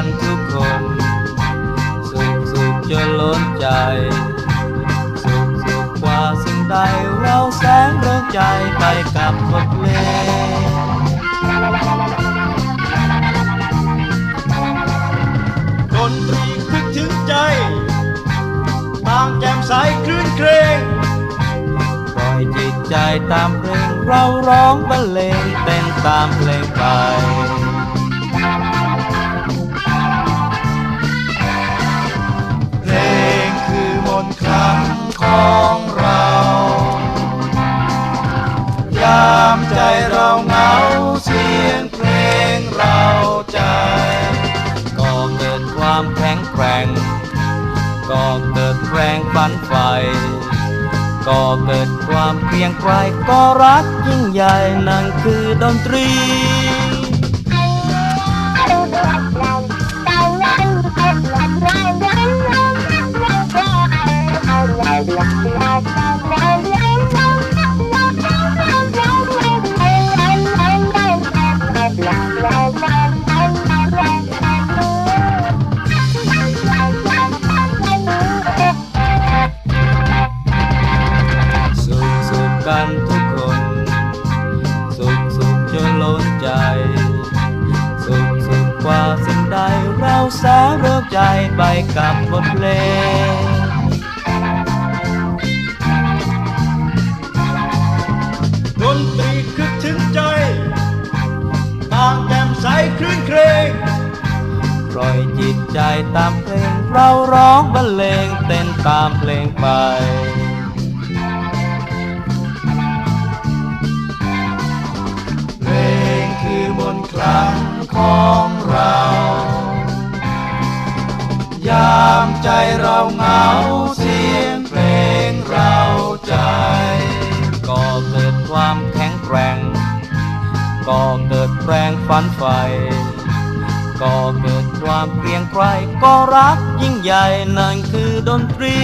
กันทุกคน สุขสุขจนล้นใจ สุขสุขกว่าสิ่งใดเราแสงร้องใจไปกับบทเพลงดนตรีคึกถึงใจ บางแจ่มใสคลื่นเครงปล่อยจิตใจตามเพลงเราร้องบรรเลงเต้นตามเพลงไป ของเรา ยามใจเราเหงาเสียงเพลงเราใจก็เกิดความแข็งแกร่งก็เกิดแรงฝันใฝ่ก็เกิดความเพียงไกรก็รักยิ่งใหญ่นั่นคือดนตรี เราสาเริกใจไปกับบทเพลงดนตรีคึกถึงใจบางแจ่มใสคลื่นเครงปล่อยจิตใจตามเพลงเราร้องบรรเลงเต้นตามเพลงไปเพลงคือมนต์คลังของ ใจเราเหงาเสียงเพลงเราใจ ก็เกิดความแข็งแกร่ง ก็เกิดแรงฝันใฝ่ก็เกิดความเกรียงไกรก็รักยิ่งใหญ่นั่นคือดนตรี